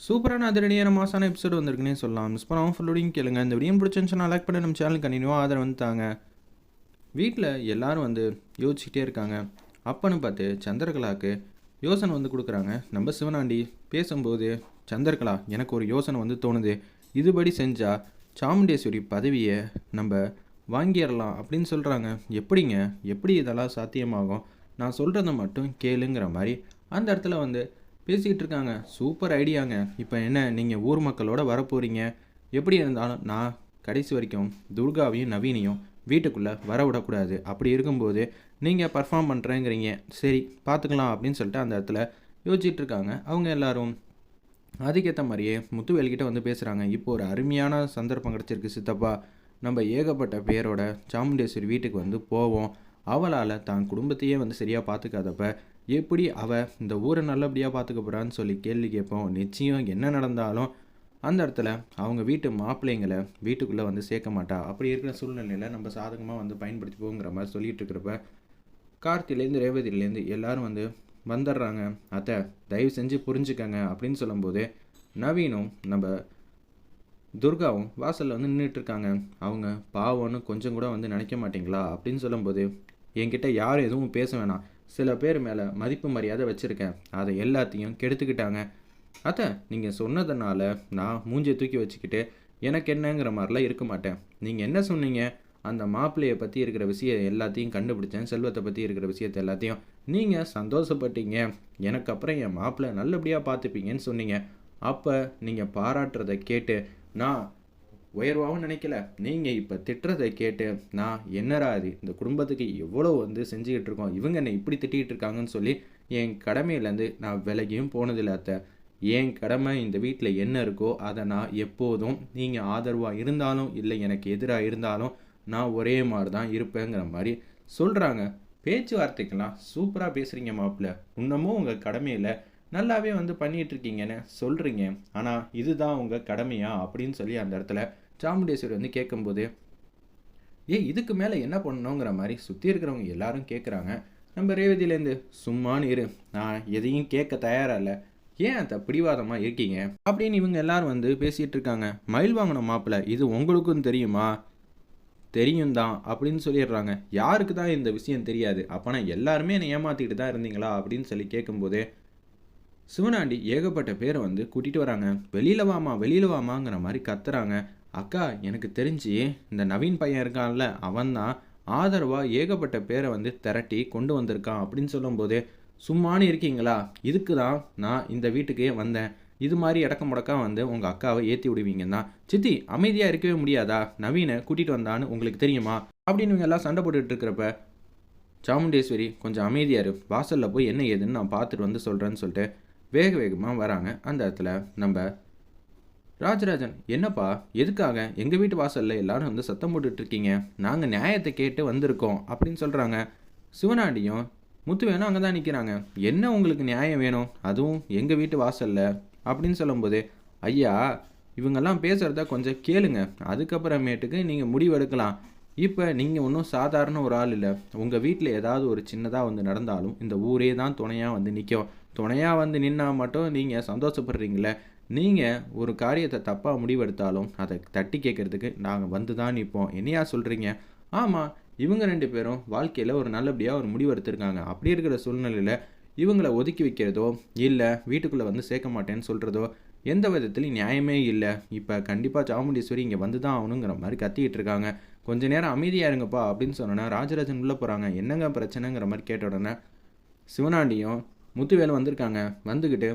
சூப்பரான அதிரடியான மாசான எபிசோடு வந்திருக்குன்னே சொல்லலாம். மிஸ் பண்ணாமல் ஃபுல்லோடையும் கேளுங்க. இந்த வீடியோ பிடிச்சிருந்துச்சுன்னா லைக் பண்ணி நம்ம சேனல் கண்டினியூவாக ஆதரவு வந்துட்டாங்க வீட்டில் எல்லோரும் வந்து யோசிச்சுக்கிட்டே இருக்காங்க. அப்பன்னு பார்த்து சந்திரகலாவுக்கு யோசனை வந்து கொடுக்குறாங்க. நம்ம சிவனாண்டி பேசும்போது சந்திரகலா எனக்கு ஒரு யோசனை வந்து தோணுது. இதுபடி செஞ்சால் சாமுண்டேஸ்வரி பதவியை நம்ம வாங்கிடலாம் அப்படின்னு சொல்கிறாங்க எப்படிங்க? எப்படி இதெல்லாம் சாத்தியமாகும்? நான் சொல்கிறத மட்டும் கேளுங்கிற மாதிரி அந்த இடத்துல வந்து பேசிக்கிட்டு இருக்காங்க சூப்பர் ஐடியாங்க. இப்போ என்ன நீங்கள் ஊர் மக்களோட வரப்போகிறீங்க எப்படி இருந்தாலும் நான் கடைசி வரைக்கும் துர்காவையும் நவீனையும் வீட்டுக்குள்ளே வர விடக்கூடாது அப்படி இருக்கும்போது நீங்கள் பர்ஃபார்ம் பண்ணுறேங்கிறீங்க சரி பார்த்துக்கலாம் அப்படின்னு சொல்லிட்டு அந்த இடத்துல யோசிச்சுட்டு இருக்காங்க அவங்க எல்லாரும் அதுக்கேற்ற மாதிரியே முத்துவேல்கிட்ட வந்து பேசுகிறாங்க இப்போ ஒரு அருமையான சந்தர்ப்பம் கிடச்சிருக்கு சித்தப்பா. நம்ம ஏகப்பட்ட பேரோட சாமுண்டேஸ்வரி வீட்டுக்கு வந்து போவோம். அவளால் தான் குடும்பத்தையே வந்து சரியாக பார்த்துக்காதப்ப எப்படி அவள் இந்த ஊரை நல்லபடியாக பார்த்துக்க போகிறான்னு சொல்லி கேள்வி கேட்போம். நிச்சயம் என்ன நடந்தாலும் அந்த இடத்துல அவங்க வீட்டு மாப்பிள்ளைங்களை வீட்டுக்குள்ளே வந்து சேர்க்க மாட்டா. அப்படி இருக்கிற சூழ்நிலையில் நம்ம சாதகமாக வந்து பயன்படுத்திப்போங்கிற மாதிரி சொல்லிட்டு இருக்கிறப்ப கார்த்திலேருந்து ரேவதியிலேருந்து எல்லாரும் வந்து வந்துடுறாங்க. அத்தை தயவு செஞ்சு புரிஞ்சுக்கங்க. அப்படின்னு சொல்லும்போது நவீனும் நம்ம துர்காவும் வாசலில் வந்து நின்றுட்டு இருக்காங்க. அவங்க பாவம்னு கொஞ்சம் கூட வந்து நினைக்க மாட்டிங்களா? அப்படின்னு சொல்லும்போது என்கிட்ட யாரும் எதுவும் பேச வேணாம். சில பேர் மேலே மதிப்பு மரியாதை வச்சுருக்கேன். அதை எல்லாத்தையும் கெடுத்துக்கிட்டாங்க. அத்தை நீங்கள் சொன்னதுனால நான் மூஞ்சியை தூக்கி வச்சுக்கிட்டு எனக்கு என்னங்கிற மாதிரிலாம் இருக்க மாட்டேன். நீங்கள் என்ன சொன்னீங்க? அந்த மாப்பிள்ளையை பற்றி இருக்கிற விஷயம் எல்லாத்தையும் கண்டுபிடிச்சேன். செல்வத்தை பற்றி இருக்கிற விஷயத்தை எல்லாத்தையும். நீங்கள் சந்தோஷப்பட்டீங்க. எனக்கு அப்புறம் என் மாப்பிள்ளை நல்லபடியாக பார்த்துப்பீங்கன்னு சொன்னீங்க. அப்போ நீங்கள் பாராட்டுறதை கேட்டு நான் உயர்வாகவும் நினைக்கல. நீங்கள் இப்போ திட்டுறதை கேட்டு நான் என்னடா அது இந்த குடும்பத்துக்கு எவ்வளோ வந்து செஞ்சுக்கிட்டு இருக்கோம். இவங்க என்னை இப்படி திட்டிகிட்டு இருக்காங்கன்னு சொல்லி என் கடமையிலேருந்து நான் விலகியும் போனதில்லை அத்தை. என் கடமை இந்த வீட்டில் என்ன இருக்கோ அதை நான் எப்போதும் நீங்கள் ஆதரவாக இருந்தாலும் இல்லை எனக்கு எதிராக இருந்தாலும் நான் ஒரே மாதிரி தான் இருப்பேங்கிற மாதிரி சொல்கிறாங்க பேச்சுவார்த்தைக்கெல்லாம் சூப்பராக பேசுகிறீங்க மாப்பிள்ள. இன்னமும் உங்கள் கடமையில் நல்லாவே வந்து பண்ணிகிட்ருக்கீங்கன்னு சொல்கிறீங்க ஆனால் இதுதான் உங்கள் கடமையா? அப்படின்னு சொல்லி அந்த இடத்துல சாமுண்டேஸ்வரி வந்து கேட்கும்போது ஏ இதுக்கு மேலே என்ன பண்ணணுங்கிற மாதிரி சுற்றி இருக்கிறவங்க எல்லாரும் கேட்குறாங்க நம்ம ரேவதியிலேருந்து சும்மான்னு இரு. நான் எதையும் கேட்க தயாராக இல்லை. ஏன் அந்த பிடிவாதமாக இருக்கீங்க? அப்படின்னு இவங்க எல்லாரும் வந்து பேசிகிட்டு இருக்காங்க மயில் வாங்கின மாப்பிள்ள இது உங்களுக்கும் தெரியுமா? தெரியும் தான் அப்படின்னு சொல்லிடுறாங்க. யாருக்கு தான் இந்த விஷயம் தெரியாது? அப்போனா எல்லாருமே என்னை ஏமாற்றிக்கிட்டு தான் இருந்தீங்களா? அப்படின்னு சொல்லி கேட்கும்போது சிவனாண்டி ஏகப்பட்ட பேரை வந்து கூட்டிகிட்டு வராங்க. வெளியில் வாமா வெளியில் வாமாங்கிற மாதிரி கத்துறாங்க. அக்கா எனக்கு தெரிஞ்சு இந்த நவீன் பையன் இருக்கான்ல அவன் தான் ஆதரவாக ஏகப்பட்ட பேரை வந்து திரட்டி கொண்டு வந்திருக்கான் அப்படின்னு சொல்லும்போது சும்மானு இருக்கீங்களா? இதுக்கு தான் நான் இந்த வீட்டுக்கே வந்தேன். இது மாதிரி இடக்க முடக்கா வந்து உங்கள் அக்காவை ஏற்றி விடுவீங்கன்னா சித்தி அமைதியாக இருக்கவே முடியாதா? நவீனை கூட்டிகிட்டு வந்தான்னு உங்களுக்கு தெரியுமா? அப்படின்னு இவங்க எல்லாம் சண்டை போட்டுட்டு இருக்கிறப்ப சாமுண்டேஸ்வரி கொஞ்சம் அமைதியாரு வாசலில் போய் என்ன ஏதுன்னு நான் பார்த்துட்டு வந்து சொல்கிறேன்னு சொல்லிட்டு வேக வேகமாக வராங்க. அந்த இடத்துல நம்ம ராஜராஜன் என்னப்பா எதுக்காக? எங்கள் வீட்டு வாசலில் எல்லாரும் வந்து சத்தம் போட்டுட்ருக்கீங்க நாங்கள் நியாயத்தை கேட்டு வந்திருக்கோம் அப்படின்னு சொல்கிறாங்க சிவனாண்டியும் முத்துவேணும் அங்கே தான் நிற்கிறாங்க என்ன உங்களுக்கு நியாயம் வேணும்? அதுவும் எங்கள் வீட்டு வாசலில்? அப்படின்னு சொல்லும்போது ஐயா இவங்கெல்லாம் பேசுகிறத கொஞ்சம் கேளுங்க. அதுக்கப்புறமேட்டுக்கு நீங்கள் முடிவெடுக்கலாம் இப்போ நீங்கள் ஒன்றும் சாதாரண ஒரு ஆள் இல்லை. உங்கள் வீட்டில் ஏதாவது ஒரு சின்னதாக வந்து நடந்தாலும் இந்த ஊரே தான் துணையாக வந்து நிற்கும் துணையாக வந்து நின்னால் மட்டும் நீங்கள் சந்தோஷப்படுறீங்களே நீங்கள் ஒரு காரியத்தை தப்பாக முடிவெடுத்தாலும் அதை தட்டி கேட்குறதுக்கு நாங்கள் வந்து தான் நிற்போம். என்னையா சொல்கிறீங்க ஆமாம் இவங்க ரெண்டு பேரும் வாழ்க்கையில் ஒரு நல்லபடியாக ஒரு முடிவெடுத்திருக்காங்க. அப்படி இருக்கிற சூழ்நிலையில் இவங்களை ஒதுக்கி வைக்கிறதோ இல்லை வீட்டுக்குள்ளே வந்து சேர்க்க மாட்டேன்னு சொல்கிறதோ எந்த விதத்துலையும் நியாயமே இல்லை. இப்போ கண்டிப்பாக சாமுண்டீஸ்வரி இங்கே வந்து தான் ஆகணுங்கிற மாதிரி கத்திக்கிட்டு இருக்காங்க. கொஞ்ச நேரம் அமைதியாக இருங்கப்பா அப்படின்னு சொன்னோன்னா ராஜராஜன் உள்ளே போகிறாங்க என்னங்க பிரச்சனைங்கிற மாதிரி கேட்ட உடனே சிவனாண்டியும் முத்துவேலும் வந்திருக்காங்க. வந்துக்கிட்டு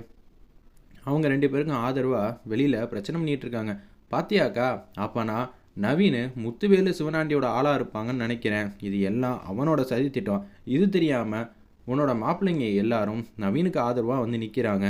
அவங்க ரெண்டு பேருக்கும் ஆதரவாக வெளியில் பிரச்சனை பண்ணிகிட்ருக்காங்க பாத்தியாக்கா? அப்போனா நவீன் முத்துவேலு சிவனாண்டியோட ஆளாக இருப்பாங்கன்னு நினைக்கிறேன். இது எல்லாம் அவனோட சதி திட்டம் இது தெரியாமல் உன்னோட மாப்பிள்ளைங்க எல்லாரும் நவீனுக்கு ஆதரவாக வந்து நிற்கிறாங்க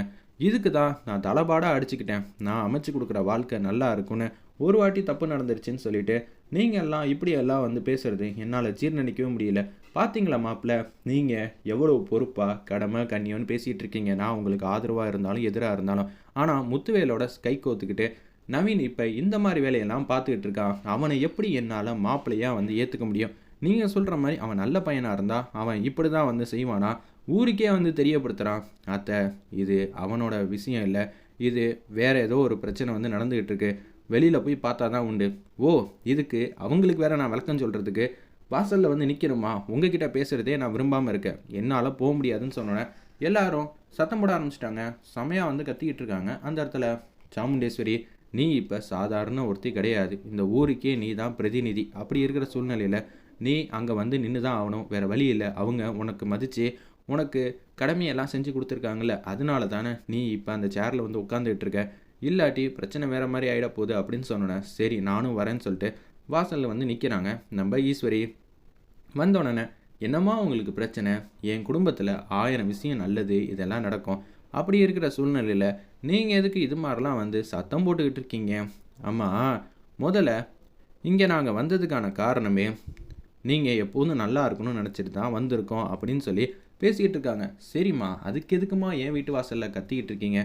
இதுக்கு தான் நான் தலைபாடாக அடிச்சுக்கிட்டேன். நான் அமைச்சு கொடுக்குற வாழ்க்கை நல்லா இருக்கும்னு ஒரு வாட்டி தப்பு நடந்துருச்சுன்னு சொல்லிட்டு நீங்கள் எல்லாம் இப்படி எல்லாம் வந்து பேசுகிறது என்னால் ஜீர்ணிக்கவே முடியல. பார்த்தீங்களா மாப்பிள்ள நீங்கள் எவ்வளோ பொறுப்பாக கடமை கண்ணியோன்னு பேசிகிட்டு இருக்கீங்க. நான் உங்களுக்கு ஆதரவாக இருந்தாலும் எதிராக இருந்தாலும். ஆனால் முத்துவேலோட கை கோத்துக்கிட்டு நவீன் இப்போ இந்த மாதிரி வேலையெல்லாம் பார்த்துக்கிட்டு இருக்கான். அவனை எப்படி என்னால் மாப்பிள்ளையாக வந்து ஏற்றுக்க முடியும்? நீங்கள் சொல்கிற மாதிரி அவன் நல்ல பையனாக இருந்தால் அவன் இப்படி தான் வந்து செய்வானா? ஊருக்கே வந்து தெரியப்படுத்துகிறான் அத்தை இது அவனோட விஷயம் இல்லை. இது வேற ஏதோ ஒரு பிரச்சனை வந்து நடந்துக்கிட்டு இருக்கு. வெளியில் போய் பார்த்தா தான் உண்டு. ஓ இதுக்கு அவங்களுக்கு வேற நான் விளக்கம் சொல்கிறதுக்கு வாசலில் வந்து நிற்கணுமா உங்ககிட்ட பேசுகிறதே நான் விரும்பாமல் இருக்கேன். என்னால் போக முடியாதுன்னு சொன்னோன்னே எல்லாரும் சத்தம் போட ஆரம்பிச்சிட்டாங்க. செமையாக வந்து கத்திக்கிட்டு இருக்காங்க. அந்த இடத்துல சாமுண்டேஸ்வரி நீ இப்போ சாதாரண ஒருத்தி கிடையாது. இந்த ஊருக்கே நீ தான் பிரதிநிதி. அப்படி இருக்கிற சூழ்நிலையில் நீ அங்கே வந்து நின்று தான் ஆகணும். வேறு வழி இல்லை. அவங்க உனக்கு மதித்து உனக்கு கடமையெல்லாம் செஞ்சு கொடுத்துருக்காங்கல்ல. அதனால தானே நீ இப்போ அந்த சேரில் வந்து உட்காந்துக்கிட்டு இருக்க? இல்லாட்டி பிரச்சனை வேறு மாதிரி ஆகிட போகுது அப்படின்னு சொன்னோன்னே சரி நானும் வரேன்னு சொல்லிட்டு வாசலில் வந்து நிற்கிறாங்க நம்ம ஈஸ்வரி. வந்தோடனே என்னம்மா உங்களுக்கு பிரச்சனை? என் குடும்பத்தில் ஆயிரம் விஷயம் நல்லது இதெல்லாம் நடக்கும். அப்படி இருக்கிற சூழ்நிலையில் நீங்கள் எதுக்கு இது மாதிரிலாம் வந்து சத்தம் போட்டுக்கிட்டு இருக்கீங்க? ஆமாம் முதல்ல இங்கே நாங்கள் வந்ததுக்கான காரணமே நீங்கள் எப்போதும் நல்லா இருக்கணும்னு நினச்சிட்டு தான் வந்திருக்கோம் அப்படின்னு சொல்லி பேசிக்கிட்டு இருக்காங்க. சரிம்மா அதுக்கு எதுக்குமா என் வீட்டு வாசலில் கத்திக்கிட்டு இருக்கீங்க?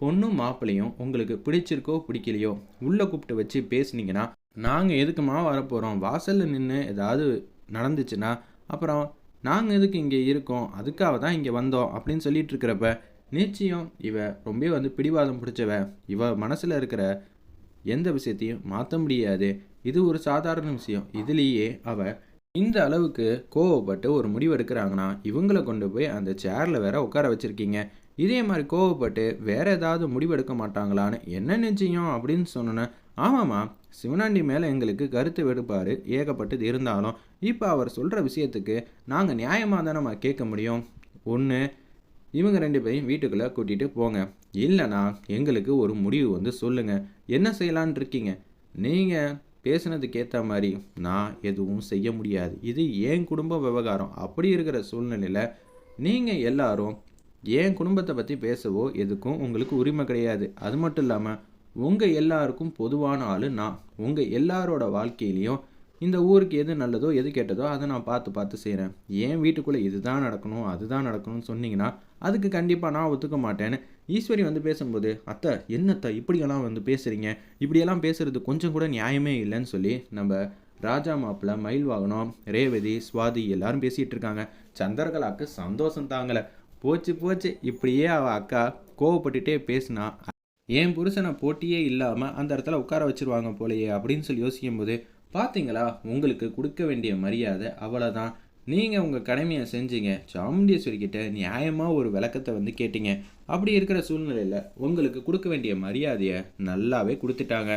பொண்ணும் மாப்பிள்ளையும் உங்களுக்கு பிடிச்சிருக்கோ பிடிக்கலையோ உள்ளே கூப்பிட்டு வச்சு பேசுனீங்கன்னா நாங்கள் எதுக்குமா வரப்போகிறோம் வாசலில் நின்று ஏதாவது நடந்துச்சுன்னா அப்புறம் நாங்கள் எதுக்கு இங்கே இருக்கோம்? அதுக்காக தான் இங்கே வந்தோம் அப்படின்னு சொல்லிட்டு இருக்கிறப்ப நிச்சயம் இவ ரொம்ப வந்து பிடிவாதம் பிடிச்சவ. இவ மனசில் இருக்கிற எந்த விஷயத்தையும் மாற்ற முடியாது. இது ஒரு சாதாரண விஷயம். இதுலேயே அவ இந்த அளவுக்கு கோவப்பட்டு ஒரு முடிவு எடுக்கிறாங்கன்னா இவங்களை கொண்டு போய் அந்த சேரில் வேற உட்கார வச்சுருக்கீங்க. இதே மாதிரி கோவப்பட்டு வேறு ஏதாவது முடிவு எடுக்க மாட்டாங்களான்னு என்ன நிச்சயம் அப்படின்னு சொன்னோன்னே ஆமாம்மா சிவனாண்டி மேலே எங்களுக்கு கருத்து வெடுப்பார் ஏகப்பட்டது இருந்தாலும் இப்போ அவர் சொல்கிற விஷயத்துக்கு நாங்கள் நியாயமாக தானே நம்ம கேட்க முடியும்? ஒன்று இவங்க ரெண்டு பேரையும் வீட்டுக்குள்ளே கூட்டிகிட்டு போங்க. இல்லைனா எங்களுக்கு ஒரு முடிவு வந்து சொல்லுங்கள் என்ன செய்யலான் இருக்கீங்க? நீங்கள் பேசுனதுக்கு ஏற்ற மாதிரி நான் எதுவும் செய்ய முடியாது. இது என் குடும்ப விவகாரம். அப்படி இருக்கிற சூழ்நிலையில் நீங்கள் எல்லாரும் என் குடும்பத்தை பற்றி பேசவோ எதுக்கும் உங்களுக்கு உரிமை கிடையாது. அது மட்டும் இல்லாமல் உங்கள் எல்லாருக்கும் பொதுவான ஆள் நான். உங்கள் எல்லாரோட வாழ்க்கையிலையும் இந்த ஊருக்கு எது நல்லதோ எது கெட்டதோ அதை நான் பார்த்து பார்த்து செய்கிறேன் ஏன் வீட்டுக்குள்ளே இதுதான் நடக்கணும் அதுதான் நடக்கணும்னு சொன்னீங்கன்னா அதுக்கு கண்டிப்பாக நான் ஒத்துக்க மாட்டேன்னு ஈஸ்வரி வந்து பேசும்போது அத்தை என்னத்தை இப்படியெல்லாம் வந்து பேசுகிறீங்க இப்படியெல்லாம் பேசுகிறது கொஞ்சம் கூட நியாயமே இல்லைன்னு சொல்லி நம்ம ராஜா மாப்பிள்ள மயில் வாகனம் ரேவதி சுவாதி எல்லாரும் பேசிகிட்டு இருக்காங்க. சந்திரகலாக்கு சந்தோஷம் தாங்கலை. போச்சு போச்சு. இப்படியே அவள் அக்கா கோவப்பட்டுட்டே பேசினா என் புருஷனை போட்டியே இல்லாமல் அந்த இடத்துல உட்கார வச்சுருவாங்க போலையே? அப்படின்னு சொல்லி யோசிக்கும்போது பார்த்தீங்களா உங்களுக்கு கொடுக்க வேண்டிய மரியாதை அவ்வளோதான் நீங்கள் உங்கள் கடமையை செஞ்சீங்க. சாமுண்டீஸ்வரி கிட்ட நியாயமாக ஒரு விளக்கத்தை வந்து கேட்டீங்க. அப்படி இருக்கிற சூழ்நிலையில் உங்களுக்கு கொடுக்க வேண்டிய மரியாதையை நல்லாவே கொடுத்துட்டாங்க.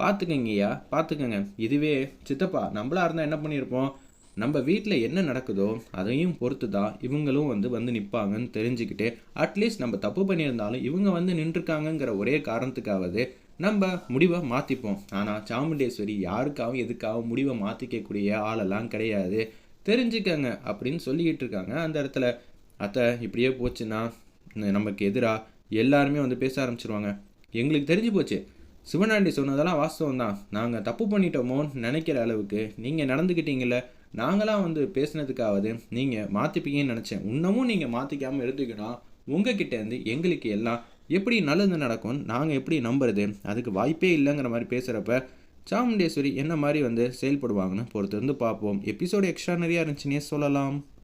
பார்த்துக்கங்கய்யா பார்த்துக்கங்க இதுவே சித்தப்பா நம்மளா இருந்தால் என்ன பண்ணியிருப்போம்? நம்ம வீட்டில் என்ன நடக்குதோ அதையும் பொறுத்து தான் இவங்களும் வந்து வந்து நிற்பாங்கன்னு தெரிஞ்சுக்கிட்டு அட்லீஸ்ட் நம்ம தப்பு பண்ணியிருந்தாலும் இவங்க வந்து நின்றுருக்காங்கங்கிற ஒரே காரணத்துக்காவது நம்ம முடிவை மாற்றிப்போம் ஆனால் சாமுண்டேஸ்வரி யாருக்காகவும் எதுக்காகவும் முடிவை மாற்றிக்கக்கூடிய ஆளெல்லாம் கிடையாது. தெரிஞ்சுக்கங்க அப்படின்னு சொல்லிக்கிட்டு இருக்காங்க. அந்த இடத்துல அத்தை இப்படியே போச்சுன்னா நமக்கு எதிராக எல்லாருமே வந்து பேச ஆரம்பிச்சிருவாங்க. எங்களுக்கு தெரிஞ்சு போச்சு. சிவனாண்டி சொன்னதெல்லாம் வாஸ்தவம் தான் நாங்கள் தப்பு பண்ணிட்டோமோன்னு நினைக்கிற அளவுக்கு நீங்கள் நடந்துக்கிட்டீங்கள நாங்களாம் வந்து பேசுனதுக்காவது நீங்கள் மாற்றிப்பீங்கன்னு நினச்சேன். இன்னமும் நீங்கள் மாற்றிக்காமல் எடுத்துக்கணும் உங்ககிட்டேருந்து எங்களுக்கு எல்லாம் எப்படி நல்லது நடக்கும்னு நாங்கள் எப்படி நம்புறது? அதுக்கு வாய்ப்பே இல்லைங்கிற மாதிரி பேசுகிறப்ப சாமுண்டேஸ்வரி என்ன மாதிரி வந்து செயல்படுவாங்கன்னு பொறுத்து வந்து பார்ப்போம். எபிசோடு எக்ஸ்ட்ரா நிறையா இருந்துச்சுன்னே சொல்லலாம்.